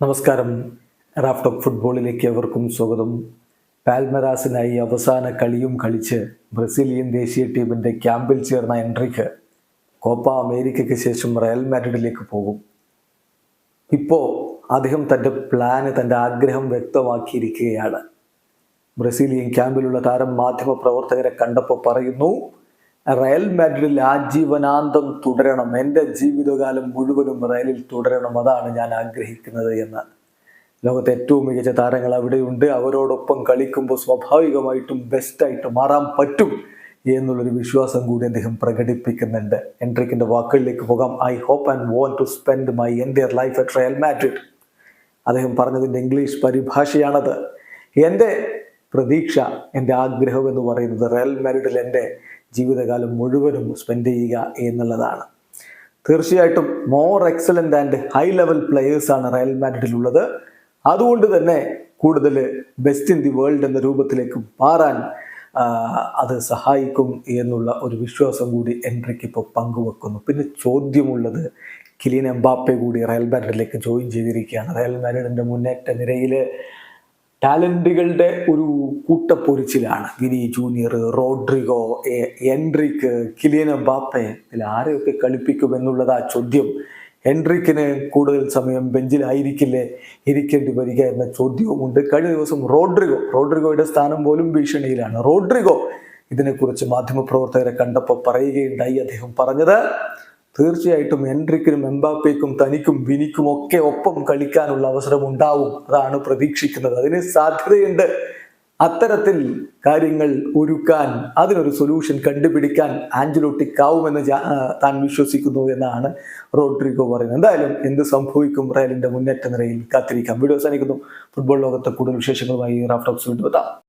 നമസ്കാരം. Raft of ഫുട്ബോളിലേക്ക് അവർക്കും സ്വാഗതം. പാൽമറാസിനായി അവസാന കളിയും കളിച്ച് ബ്രസീലിയൻ ദേശീയ ടീമിന്റെ ക്യാമ്പിൽ ചേർന്ന എൻട്രിക്ക് കോപ്പ അമേരിക്കയ്ക്ക് ശേഷം റയൽ മാഡ്രിഡിലേക്ക് പോകും. ഇപ്പോൾ അദ്ദേഹം തന്റെ പ്ലാന് തന്റെ ആഗ്രഹം വ്യക്തമാക്കിയിരിക്കുകയാണ്. ബ്രസീലിയൻ ക്യാമ്പിലുള്ള താരം മാധ്യമ പ്രവർത്തകരെ കണ്ടപ്പോൾ പറയുന്നു റയൽ മാഡ്രിഡിൽ ആജീവനാന്തം തുടരണം. എന്റെ ജീവിതകാലം മുഴുവനും റയലിൽ തുടരണം. അതാണ് ഞാൻ ആഗ്രഹിക്കുന്നത് എന്ന്. ലോകത്തെ ഏറ്റവും മികച്ച താരങ്ങൾ അവിടെയുണ്ട്. അവരോടൊപ്പം കളിക്കുമ്പോൾ സ്വാഭാവികമായിട്ടും ബെസ്റ്റായിട്ട് മാറാൻ പറ്റും എന്നുള്ളൊരു വിശ്വാസം കൂടി അദ്ദേഹം പ്രകടിപ്പിക്കുന്നുണ്ട്. എൻട്രിക്കിന്റെ വാക്കുകളിലേക്ക് പോകാം. I hope and want to spend my എന്റെ ലൈഫ് അറ്റ് റയൽ മാഡ്രിഡ് അദ്ദേഹം പറഞ്ഞതിന്റെ ഇംഗ്ലീഷ് പരിഭാഷയാണത്. എന്റെ പ്രതീക്ഷ എന്റെ ആഗ്രഹം എന്ന് പറയുന്നത് റയൽ മാരിഡിൽ എന്റെ ജീവിതകാലം മുഴുവനും സ്പെൻഡ് ചെയ്യുക എന്നുള്ളതാണ്. തീർച്ചയായിട്ടും more excellent and high level പ്ലെയേഴ്സാണ് Real മാരിഡിലുള്ളത് അതുകൊണ്ട് തന്നെ കൂടുതൽ ബെസ്റ്റ് ഇൻ ദി വേൾഡ് എന്ന രൂപത്തിലേക്ക് മാറാൻ അത് സഹായിക്കും എന്നുള്ള ഒരു വിശ്വാസം കൂടി എൻട്രിക്ക് ഇപ്പോൾ പങ്കുവെക്കുന്നു. പിന്നെ ചോദ്യമുള്ളത് കിലിയൻ എംബാപ്പെ കൂടി റയൽ മാരിഡിലേക്ക് ജോയിൻ ചെയ്തിരിക്കുകയാണ്. റയൽ മാരിഡിന്റെ മുന്നേറ്റ നിരയിൽ ടാലന്റുകളുടെ ഒരു കൂട്ടപ്പൊരിച്ചിലാണ്. Vini junior Rodrygo Endrick Kylian Bappe ഇതിൽ ആരെയൊക്കെ കളിപ്പിക്കുമെന്നുള്ളത് ആ ചോദ്യം. എൻട്രിക്കിന് കൂടുതൽ സമയം ബെഞ്ചിലായിരിക്കില്ലേ ഇരിക്കേണ്ടി വരിക എന്ന ചോദ്യവുമുണ്ട്. കഴിഞ്ഞ ദിവസം റോഡ്രിഗോ റോഡ്രിഗോയുടെ സ്ഥാനം പോലും ഭീഷണിയിലാണ്. റോഡ്രിഗോ ഇതിനെക്കുറിച്ച് മാധ്യമപ്രവർത്തകരെ കണ്ടപ്പോൾ പറയുകയുണ്ടായി. അദ്ദേഹം പറഞ്ഞത് തീർച്ചയായിട്ടും എൻട്രിക്കിനും എംബാപ്പയ്ക്കും തനിക്കും വിനിക്കും ഒക്കെ ഒപ്പം കളിക്കാനുള്ള അവസരം ഉണ്ടാവും. അതാണ് പ്രതീക്ഷിക്കുന്നത്. അതിന് സാധ്യതയുണ്ട്. അത്തരത്തിൽ കാര്യങ്ങൾ ഒരുക്കാൻ അതിനൊരു സൊല്യൂഷൻ കണ്ടുപിടിക്കാൻ ആഞ്ചലോട്ടിക്കാവുമെന്ന് താൻ വിശ്വസിക്കുന്നു എന്നാണ് റോഡ്രിഗോ പറയുന്നത്. എന്തായാലും എന്ത് സംഭവിക്കും റയലിന്റെ മുന്നേറ്റ നിരയിൽ കാത്തിരിക്കാം. വീഡിയോ അവസാനിക്കുന്നു. ഫുട്ബോൾ ലോകത്തെ കൂടുതൽ വിശേഷങ്ങളുമായി റാഫ്റ്റോക്സ് വീണ്ടും എത്താം.